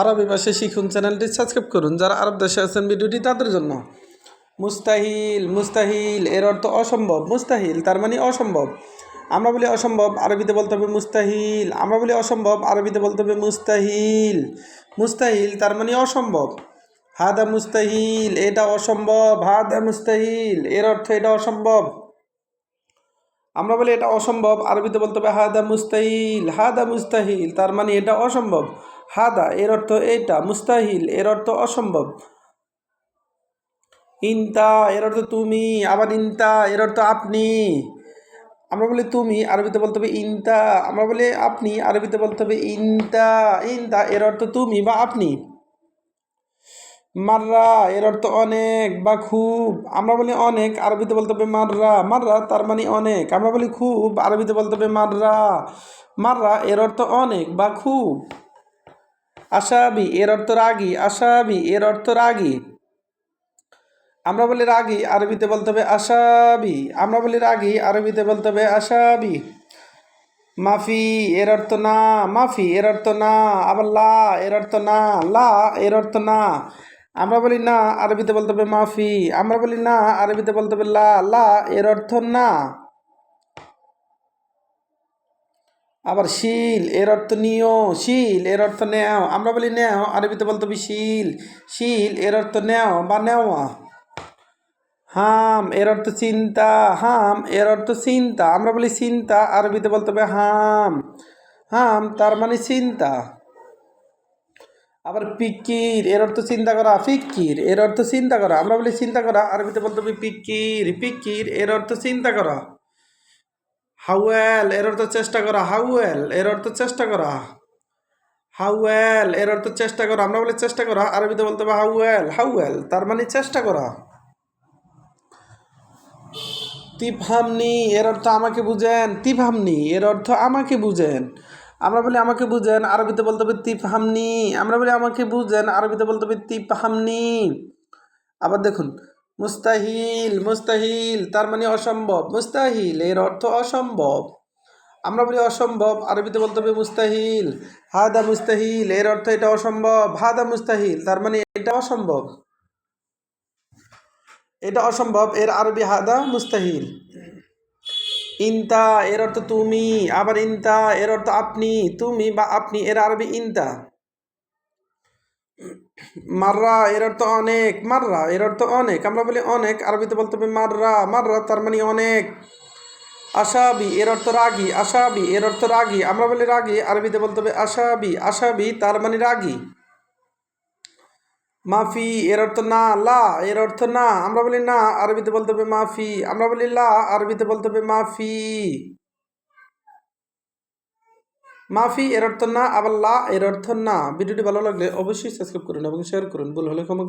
আরবি ভাষা শিখুন চ্যানেলটি সাবস্ক্রাইব করুন, যারা আরব দেশে আছেন ভিডিওটি তাদের জন্য। মুস্তাহিল মুস্তাহিল, এর অর্থ অসম্ভব। মুস্তাহিল, তার মানে অসম্ভব। আমরা বলি অসম্ভব, আরবিতে বলতে হবে মুস্তাহিল। আমরা বলি অসম্ভব, আরবিতে বলতে হবে মুস্তাহিল। মুস্তাহিল, তার মানে অসম্ভব। হাদা মুস্তাহিল, এটা অসম্ভব। হাদা মুস্তাহিল, এর অর্থ এটা অসম্ভব। আমরা বলি এটা অসম্ভব, আরবিতে বলতে হবে হাদা মুস্তাহিল। হাদা মুস্তাহিল, তার মানে এটা অসম্ভব। হাদা, এর অর্থ এটা মুস্তাহিল, এর অর্থ অসম্ভব। ইনতা, এর অর্থ তুমি, আবার ইনতা, এর অর্থ আপনি। আমরা বলি তুমি, আরবিতে বলতে হবে ইনতা, আমরা বলি আপনি, আরবিতে বলতে হবে ইনতা ইনতা, এর অর্থ তুমি বা আপনি। মাররা, এর অর্থ অনেক বা খুব, আমরা বলি অনেক, আরবিতে বলতে হবে মাররা। মাররা তার মানে অনেক, আমরা বলি খুব, আরবিতে বলতে হবে মাররা। মাররা, এর অর্থ অনেক বা খুব। আশাবি, এর অর্থ রাগী। আশাবি, এর অর্থ রাগী। আমরা বলি রাগী, আরবিতে বলতে হবে আশাবি। আমরা বলি রাগী, আরবিতে বলতে হবে আশাবি। মাফি, এর অর্থ না। মাফি, এর অর্থ না। আবার লা, এর অর্থ না। লা, এর অর্থ না। আমরা বলি না, আরবিতে বলতে হবে মাফি। আমরা বলি না, আরবিতে বলতে হবে লা। লা, এর অর্থ না। আবার শিল, এর অর্থ নিও, শিল, এর অর্থ নেও। আমরা বলি নেও, আরবিতে বলতে হবে শিল। শিল, এর অর্থ নেও বা নেওয়া। হাম, এর অর্থ চিন্তা। হাম, এর অর্থ চিন্তা। আমরা বলি চিন্তা, আরবিতে বলতে হবে হাম। হাম, তার মানে চিন্তা। আবার পিকির, এর অর্থ চিন্তা করা, ফিকির, এর অর্থ চিন্তা করা। আমরা বলি চিন্তা করা, আরবিতে বলতে হবে পিকির। পিকির, এর অর্থ চিন্তা করা। হাউয়েল এর অর্থ চেষ্টা করা। হাউয়েল এর অর্থ চেষ্টা করা। হাউয়েল এর অর্থ চেষ্টা করা। আমরা বলি চেষ্টা করা। আরবিতে বলতে হবে হাউয়েল হাউয়েল তার মানে চেষ্টা করা। তিফহামনি এর অর্থ আমাকে বুঝেন। তিফহামনি এর অর্থ আমাকে বুঝেন। আমরা বলি আমাকে বুঝেন, আরবিতে বলতে হবে তিফহামনি আমরা বলি আমাকে বুঝেন, আরবিতে বলতে হবে তিফহামনি আবার দেখুন মুস্তাহিল মুস্তাহিল, তার মানে অসম্ভব। মুস্তাহিল, এর অর্থ অসম্ভব। আমরা বলি অসম্ভব, আরবিতে বলতে হবে মুস্তাহিল। হাদা মুস্তাহিল, এর অর্থ এটা অসম্ভব। হাদা মুস্তাহিল, তার মানে এটা অসম্ভব। এটা অসম্ভব, এর আরবি হাদা মুস্তাহিল। ইনতা, এর অর্থ তুমি। আবার ইনতা, এর অর্থ আপনি, তুমি বা আপনি, এর আরবি ইনতা। মাররা এর অর্থ অনেক, মাররা এর অর্থ অনেক। আমরা বলি অনেক, আরবিতে বলতে হবে মাররা মাররা তার মানে অনেক। আশাবি এর অর্থ রাগী, আশাবি এর অর্থ রাগী। আমরা বলি রাগী, আরবিতে বলতে হবে আশাবি আশাবি তার মানে রাগী। মাফি এর অর্থ না, লা এর অর্থ না। আমরা বলি না, আরবিতে বলতে হবে মাফি। আমরা বলি লা, আরবিতে বলতে হবে মাফি। মাফি, এর অর্থ না, আবার লা, এর অর্থ না। ভিডিওটি ভালো লাগলে অবশ্যই সাবস্ক্রাইব করুন এবং শেয়ার করুন। ভুল হলে ক্ষমা করুন।